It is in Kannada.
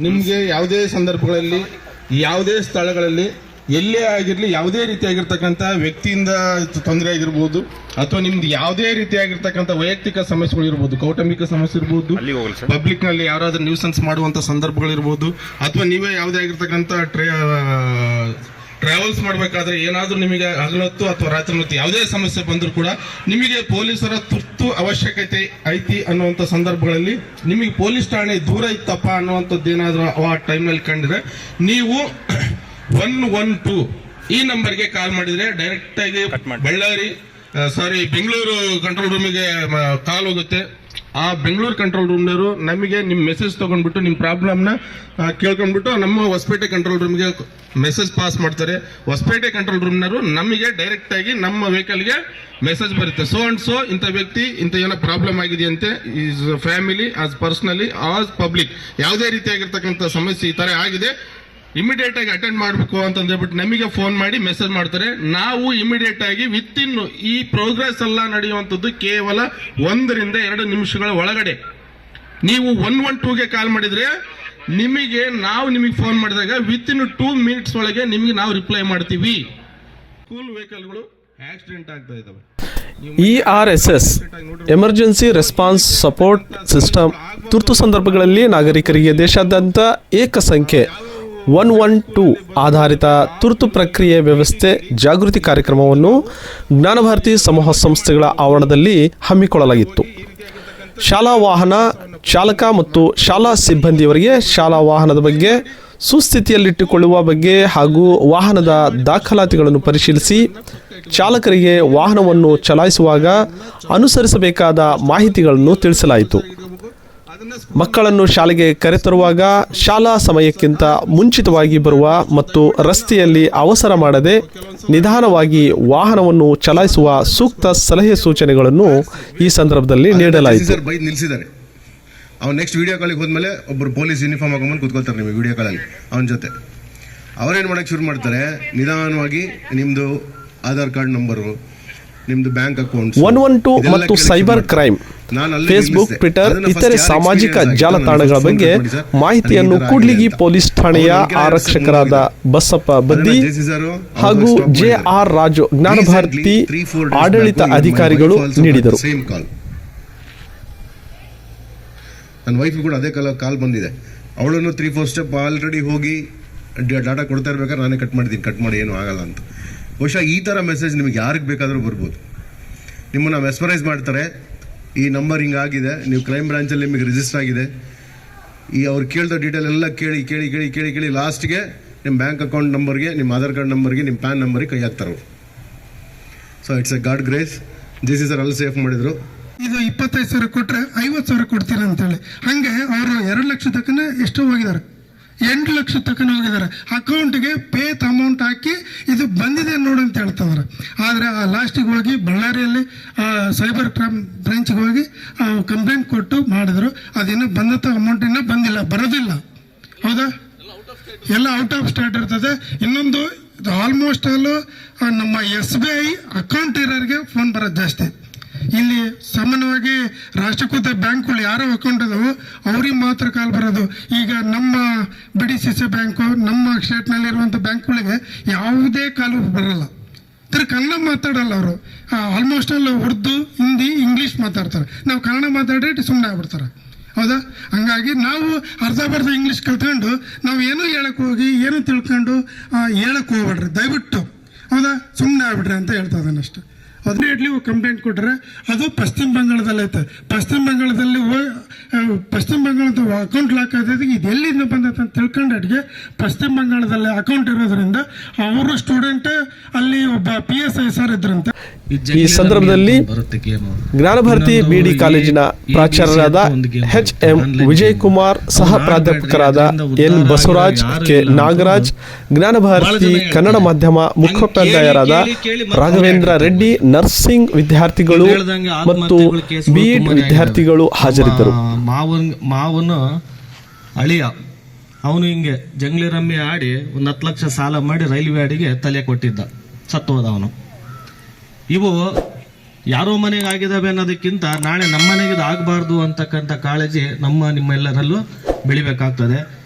ನಿಮಗೆ ಯಾವುದೇ ಸಂದರ್ಭಗಳಲ್ಲಿ ಯಾವುದೇ ಸ್ಥಳಗಳಲ್ಲಿ ಎಲ್ಲೇ ಆಗಿರಲಿ ಯಾವುದೇ ರೀತಿಯಾಗಿರ್ತಕ್ಕಂಥ ವ್ಯಕ್ತಿಯಿಂದ ತೊಂದರೆ ಆಗಿರ್ಬೋದು ಅಥವಾ ನಿಮ್ದು ಯಾವುದೇ ರೀತಿಯಾಗಿರ್ತಕ್ಕಂಥ ವೈಯಕ್ತಿಕ ಸಮಸ್ಯೆಗಳು ಇರ್ಬೋದು ಕೌಟುಂಬಿಕ ಸಮಸ್ಯೆ ಇರ್ಬೋದು ಪಬ್ಲಿಕ್ನಲ್ಲಿ ಯಾರಾದ್ರೂ ನ್ಯೂಸನ್ಸ್ ಮಾಡುವಂತ ಸಂದರ್ಭಗಳಿರ್ಬೋದು ಅಥವಾ ನೀವೇ ಯಾವುದೇ ಆಗಿರ್ತಕ್ಕಂಥ ಟ್ರಾವೆಲ್ಸ್ ಮಾಡಬೇಕಾದ್ರೆ ಏನಾದರೂ ನಿಮಗೆ ಹಗಲತ್ತು ಅಥವಾ ರಾತ್ರಿ ಹೊತ್ತು ಯಾವುದೇ ಸಮಸ್ಯೆ ಬಂದರೂ ಕೂಡ ನಿಮಗೆ ಪೊಲೀಸರ ತುರ್ತು ಅವಶ್ಯಕತೆ ಐತಿ ಅನ್ನುವಂಥ ಸಂದರ್ಭಗಳಲ್ಲಿ ನಿಮಗೆ ಪೊಲೀಸ್ ಠಾಣೆ ದೂರ ಇತ್ತಪ್ಪ ಅನ್ನುವಂಥದ್ದು ಏನಾದರೂ ಆ ಟೈಮ್ನಲ್ಲಿ ಕಂಡ್ರೆ ನೀವು ಒನ್ ಒನ್ ಟೂ ಈ ನಂಬರ್ಗೆ ಕಾಲ್ ಮಾಡಿದ್ರೆ ಡೈರೆಕ್ಟ್ ಆಗಿ ಬಳ್ಳಾರಿ ಸಾರಿ ಬೆಂಗಳೂರು ಕಂಟ್ರೋಲ್ ರೂಮಿಗೆ ಕಾಲ್ ಹೋಗುತ್ತೆ. ಆ ಬೆಂಗಳೂರು ಕಂಟ್ರೋಲ್ ರೂಮ್ನವರು ನಮಗೆ ನಿಮ್ಮ ಮೆಸೇಜ್ ತಗೊಂಡ್ಬಿಟ್ಟು ನಿಮ್ಮ ಪ್ರಾಬ್ಲಮ್ನ ಕೇಳ್ಕೊಂಡ್ಬಿಟ್ಟು ನಮ್ಮ ಹೊಸಪೇಟೆ ಕಂಟ್ರೋಲ್ ರೂಮ್ಗೆ ಮೆಸೇಜ್ ಪಾಸ್ ಮಾಡ್ತಾರೆ. ಹೊಸಪೇಟೆ ಕಂಟ್ರೋಲ್ ರೂಮ್ನವರು ನಮಗೆ ಡೈರೆಕ್ಟ್ ಆಗಿ ನಮ್ಮ ವೆಹಿಕಲ್ಗೆ ಮೆಸೇಜ್ ಬರುತ್ತೆ. ಸೊ ಅಂಡ್ ಸೊ ಇಂಥ ವ್ಯಕ್ತಿ ಇಂಥ ಏನೋ problem ಆಗಿದೆಯಂತೆ is family as personally as public ಯಾವುದೇ ರೀತಿಯಾಗಿರ್ತಕ್ಕಂಥ ಸಮಸ್ಯೆ ಈ ಥರ ಆಗಿದೆ. ಇಮಿಡಿಯೇಟ್ ಆಗಿ ಅಟೆಂಡ್ ಮಾಡಬೇಕು ಅಂತಂದೇಳ್ಬಿಟ್ಟು ನಮಗೆ ಫೋನ್ ಮಾಡಿ ಮೆಸೇಜ್ ಮಾಡ್ತಾರೆ. ನಾವು ಇಮಿಡಿಯೇಟ್ ಆಗಿ ವಿತ್ ಇನ್ ಈ ಪ್ರೋಗ್ರೆಸ್ ಎಲ್ಲ ನಡೆಯುವಂಥದ್ದು ಕೇವಲ ಒಂದರಿಂದ ಎರಡು ನಿಮಿಷಗಳ ಒಳಗಡೆ. ನೀವು ಒನ್ ಒನ್ ಟೂಗೆ ಕಾಲ್ ಮಾಡಿದರೆ ನಿಮಗೆ ನಾವು ನಿಮಗೆ ಫೋನ್ ಮಾಡಿದಾಗ ವಿತ್ ಇನ್ ಟೂ ಮಿನಿಟ್ಸ್ ಒಳಗೆ ನಿಮಗೆ ನಾವು ರಿಪ್ಲೈ ಮಾಡ್ತೀವಿ. ಸ್ಕೂಲ್ ವೆಹಿಕಲ್ಗಳು ಆಕ್ಸಿಡೆಂಟ್ ಆಗ್ತಾ ಇದ್ದಾವೆ. E R S S emergency response support system ತುರ್ತು ಸಂದರ್ಭಗಳಲ್ಲಿ ನಾಗರಿಕರಿಗೆ ದೇಶಾದ್ಯಂತ ಏಕ ಸಂಖ್ಯೆ ಒನ್ ಒನ್ ಟು ಆಧಾರಿತ ತುರ್ತು ಪ್ರಕ್ರಿಯೆ ವ್ಯವಸ್ಥೆ ಜಾಗೃತಿ ಕಾರ್ಯಕ್ರಮವನ್ನು ಜ್ಞಾನಭಾರತಿ ಸಮೂಹ ಸಂಸ್ಥೆಗಳ ಆವರಣದಲ್ಲಿ ಹಮ್ಮಿಕೊಳ್ಳಲಾಗಿತ್ತು. ಶಾಲಾ ವಾಹನ ಚಾಲಕ ಮತ್ತು ಶಾಲಾ ಸಿಬ್ಬಂದಿಯವರಿಗೆ ಶಾಲಾ ವಾಹನದ ಬಗ್ಗೆ ಸುಸ್ಥಿತಿಯಲ್ಲಿಟ್ಟುಕೊಳ್ಳುವ ಬಗ್ಗೆ ಹಾಗೂ ವಾಹನದ ದಾಖಲಾತಿಗಳನ್ನು ಪರಿಶೀಲಿಸಿ ಚಾಲಕರಿಗೆ ವಾಹನವನ್ನು ಚಲಾಯಿಸುವಾಗ ಅನುಸರಿಸಬೇಕಾದ ಮಾಹಿತಿಗಳನ್ನು ತಿಳಿಸಲಾಯಿತು. ಮಕ್ಕಳನ್ನು ಶಾಲೆಗೆ ಕರೆತರುವಾಗ ಶಾಲಾ ಸಮಯಕ್ಕಿಂತ ಮುಂಚಿತವಾಗಿ ಬರುವ ಮತ್ತು ರಸ್ತೆಯಲ್ಲಿ ಅವಸರ ಮಾಡದೆ ನಿಧಾನವಾಗಿ ವಾಹನವನ್ನು ಚಲಾಯಿಸುವ ಸೂಕ್ತ ಸಲಹೆ ಸೂಚನೆಗಳನ್ನು ಈ ಸಂದರ್ಭದಲ್ಲಿ ನೀಡಲಾಯಿತು. ನಿಲ್ಸಿದ್ದಾರೆ. ಅವ್ನು ನೆಕ್ಸ್ಟ್ ವಿಡಿಯೋ ಕಾಲಿಗೆ ಹೋದ್ಮೇಲೆ ಒಬ್ಬರು ಪೊಲೀಸ್ ಯೂನಿಫಾರ್ಮ್ ಹಾಕೊಂಡ್ಬಂದು ಕೂತ್ಕೊಳ್ತಾರೆ ನಿಮಗೆ ವಿಡಿಯೋ ಕಾಲಲ್ಲಿ ಅವನ ಜೊತೆ. ಅವರೇನು ಮಾಡೋಕ್ಕೆ ಶುರು ಮಾಡ್ತಾರೆ? ನಿಧಾನವಾಗಿ ನಿಮ್ಮದು ಆಧಾರ್ ಕಾರ್ಡ್ ನಂಬರು ನಿಮ್ದು bank account one one two ಮತ್ತು ಸೈಬರ್ ಕ್ರೈಮ್ ಫೇಸ್ಬುಕ್ ಟ್ವಿಟರ್ ಇತರೆ ಸಾಮಾಜಿಕ ಜಾಲತಾಣಗಳ ಬಗ್ಗೆ ಮಾಹಿತಿಯನ್ನು ಕೂಡ್ಲಿಗಿ ಪೊಲೀಸ್ ಠಾಣೆಯ ಆರಕ್ಷಕರಾದ ಬಸಪ್ಪ ಬದ್ದಿ ಹಾಗೂ ಜೆ ಆರ್ ರಾಜು ಜ್ಞಾನಭಾರತಿ ಆಡಳಿತ ಅಧಿಕಾರಿಗಳು ನೀಡಿದರು. ನನ್ನ ವೈಫ್ ಕೂಡ ಅದೇ ಕಾಲ ಕಾಲ್ ಬಂದಿದೆ. ಅವಳನ್ನು ತ್ರೀ ಫೋರ್ ಸ್ಟೆಪ್ ಆಲ್ರೆಡಿ ಹೋಗಿ ಡಾಟಾ ಕೊಡ್ತಾ ಇರ್ಬೇಕಾದ್ರೆ ನಾನೇ ಕಟ್ ಮಾಡಿದ್ದೀನಿ. ಕಟ್ ಮಾಡಿ ಏನೂ ಆಗಲ್ಲ ಅಂತ. ಬಹುಶಃ ಈ ಥರ ಮೆಸೇಜ್ ನಿಮಗೆ ಯಾರಿಗೆ ಬೇಕಾದರೂ ಬರ್ಬೋದು. ನಿಮ್ಮನ್ನು ಮೆಸ್ಮರೈಸ್ ಮಾಡ್ತಾರೆ. ಈ ನಂಬರ್ ಹಿಂಗಾಗಿದೆ. ನೀವು ಕ್ರೈಮ್ ಬ್ರಾಂಚಲ್ಲಿ ನಿಮಗೆ ರಿಜಿಸ್ಟರ್ ಆಗಿದೆ. ಈ ಅವ್ರು ಕೇಳಿದ ಡೀಟೇಲ್ ಎಲ್ಲ ಕೇಳಿ ಕೇಳಿ ಕೇಳಿ ಕೇಳಿ ಕೇಳಿ ಲಾಸ್ಟ್ಗೆ ನಿಮ್ಮ ಬ್ಯಾಂಕ್ ಅಕೌಂಟ್ ನಂಬರ್ಗೆ ನಿಮ್ಮ ಆಧಾರ್ ಕಾರ್ಡ್ ನಂಬರ್ಗೆ ನಿಮ್ಮ ಪ್ಯಾನ್ ನಂಬರ್ಗೆ ಕೈ ಹಾಕ್ತಾರೆ so it's a god grace this is ಅರ್ ಅಲ್ಲಿ ಸೇಫ್ ಮಾಡಿದರು. ಇದು ಇಪ್ಪತ್ತೈದು ಸಾವಿರ ಕೊಟ್ಟರೆ ಐವತ್ತು ಸಾವಿರ ಕೊಡ್ತೀರ ಅಂತೇಳಿ ಹಂಗೆ ಅವರು ಎರಡು ಲಕ್ಷ ತಕ್ಕನೇ ಎಷ್ಟೋ ಹೋಗಿದ್ದಾರೆ. ಎಂಟು ಲಕ್ಷ ತಕ್ಕನ ಹೋಗಿದ್ದಾರೆ. ಅಕೌಂಟ್ಗೆ ಪೇತ್ ಅಮೌಂಟ್ ಹಾಕಿ ಇದು ಬಂದಿದೆ ನೋಡು ಅಂತ ಹೇಳ್ತಿದ್ದಾರೆ ಆದರೆ ಆ ಲಾಸ್ಟಿಗೆ ಹೋಗಿ ಬಳ್ಳಾರಿಯಲ್ಲಿ ಸೈಬರ್ ಕ್ರೈಮ್ ಬ್ರಾಂಚ್ಗೆ ಹೋಗಿ ಕಂಪ್ಲೇಂಟ್ ಕೊಟ್ಟು ಮಾಡಿದ್ರು. ಅದಿನ್ನೂ ಬಂದಂಥ ಅಮೌಂಟ್ ಇನ್ನೂ ಬಂದಿಲ್ಲ, ಬರೋದಿಲ್ಲ. ಹೌದಾ? ಎಲ್ಲ ಔಟ್ ಆಫ್ ಸ್ಟೇಟ್ ಇರ್ತದೆ. ಇನ್ನೊಂದು ಆಲ್ಮೋಸ್ಟ್ ಆಲ್ ನಮ್ಮ ಎಸ್ ಬಿ ಐ ಅಕೌಂಟ್ ಇರೋರಿಗೆ ಫೋನ್ ಬರೋದು ಜಾಸ್ತಿ. ಇಲ್ಲಿ ಸಾಮಾನ್ಯವಾಗಿ ರಾಷ್ಟ್ರೀಕೃತ ಬ್ಯಾಂಕ್ಗಳು ಯಾರೋ ಅಕೌಂಟ್ ಅವ್ರಿಗೆ ಮಾತ್ರ ಕಾಲ್ ಬರೋದು. ಈಗ ನಮ್ಮ B D C C bank ನಮ್ಮ ಸ್ಟೇಟ್ನಲ್ಲಿರುವಂಥ ಬ್ಯಾಂಕ್ಗಳಿಗೆ ಯಾವುದೇ ಕಾಲು ಬರಲ್ಲ. ಇದ್ರ ಕನ್ನಡ ಮಾತಾಡಲ್ಲ ಅವರು. Almost all Urdu, Hindi English ಮಾತಾಡ್ತಾರೆ. ನಾವು ಕನ್ನಡ ಮಾತಾಡಿ ಸುಮ್ಮನೆ ಆಗ್ಬಿಡ್ತಾರೆ. ಹೌದಾ? ಹಂಗಾಗಿ ನಾವು ಅರ್ಧ ಬರ್ಧ ಇಂಗ್ಲೀಷ್ ಕಲ್ತ್ಕೊಂಡು ನಾವು ಏನೂ ಹೇಳಕ್ಕೆ ಹೋಗಿ, ಏನೂ ತಿಳ್ಕೊಂಡು ಹೇಳಕ್ಕೆ ಹೇಳಕ್ ಹೋಗ್ಬೇಡ್ರಿ. ದಯವಿಟ್ಟು. ಹೌದಾ? ಸುಮ್ಮನೆ ಆಗ್ಬಿಡ್ರಿ ಅಂತ ಹೇಳ್ತಾ ಇದ್ದಾನೆ ಅಷ್ಟೇ. ಹದಿನೆಂಟ್ಲಿ ಕಂಪ್ಲೇಂಟ್ ಕೊಟ್ಟರೆ ಅದು ಪಶ್ಚಿಮ ಬಂಗಾಳದಲ್ಲಿ ಐತೆ ಪಶ್ಚಿಮ ಬಂಗಾಳದಲ್ಲಿ ಪಶ್ಚಿಮ ಬಂಗಾಳದ ಅಕೌಂಟ್ ಲಾಕ್ ಆದದ್ದು ಇದು ಎಲ್ಲಿಂದ ಬಂದೈತೆ ಅಂತ ತಿಳ್ಕೊಂಡು ಅಡ್ಗೆ ಪಶ್ಚಿಮ ಬಂಗಾಳದಲ್ಲಿ ಅಕೌಂಟ್ ಇರೋದ್ರಿಂದ ಅವರು ಸ್ಟೂಡೆಂಟ್ ಅಲ್ಲಿ ಒಬ್ಬ ಪಿ ಎಸ್ ಐ ಸರ್ ಇದ್ರಂತೆ. ಈ ಸಂದರ್ಭದಲ್ಲಿ ಜ್ಞಾನಭಾರತಿ ಬಿಡಿ ಕಾಲೇಜಿನ ಪ್ರಾಚಾರ್ಯರಾದ ಎಚ್ ಎಂ ವಿಜಯ್ ಕುಮಾರ್ ಸಹ ಪ್ರಾಧ್ಯಾಪಕರಾದ ಎನ್ ಬಸವರಾಜ್ ಕೆ ನಾಗರಾಜ್ ಜ್ಞಾನಭಾರತಿ ಕನ್ನಡ ಮಾಧ್ಯಮ ಮುಖ್ಯೋಪಾಧ್ಯಾಯರಾದ ರಾಘವೇಂದ್ರ ರೆಡ್ಡಿ ನರ್ಸಿಂಗ್ ವಿದ್ಯಾರ್ಥಿಗಳು ಮತ್ತು ಬಿಇಡ್ ವಿದ್ಯಾರ್ಥಿಗಳು ಹಾಜರಿದ್ದರು. ಮಾವನ್ ಮಾವನ ಅಳಿಯ. ಅವನು ಹಿಂಗೆ ಜಂಗ್ಲಿ ರಮ್ಮಿ ಆಡಿ ಒಂದು ಹತ್ತು ಲಕ್ಷ ಸಾಲ ಮಾಡಿ ರೈಲ್ವೆ ಆಡಿಗೆ ತಲೆ ಕೊಟ್ಟಿದ್ದ. ಸತ್ತು ಹೋದ ಅವನು. ಇವು ಯಾರೋ ಮನೆಗೆ ಆಗಿದ್ದಾವೆ ಅನ್ನೋದಕ್ಕಿಂತ ನಾಳೆ ನಮ್ಮ ಮನೆಗೆ ಆಗಬಾರ್ದು ಅಂತಕ್ಕಂಥ ಕಾಳಜಿ ನಮ್ಮ ನಿಮ್ಮೆಲ್ಲರಲ್ಲೂ ಬೆಳಿಬೇಕಾಗ್ತದೆ.